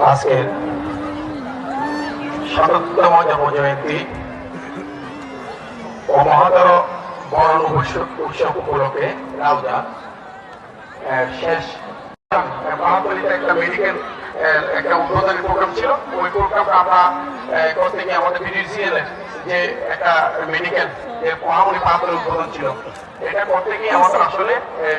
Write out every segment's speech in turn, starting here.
আজকের শততম জন্মজয়ন্তী ও মহাতর বরণ উৎসব উপলক্ষে রাউজা শেষ মহাপলিতে একটা মেডিকেল একটা উদ্বোধনী প্রোগ্রাম ছিল। ওই প্রোগ্রামটা আমরা করতে গিয়ে আমাদের বিডিসিএল যে একটা মেডিকেল যে মহামণি পাত্রের উদ্বোধন ছিল এটা করতে গিয়ে আমাদের আসলে আহ,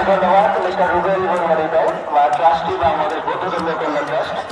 ধন্যবাদ মিস্টার রুবেল বর্মা হৃদয় বা ট্রাস্টি বা আমাদের বৌদ্ধ ধর্মীয় কল্যাণ ট্রাস্ট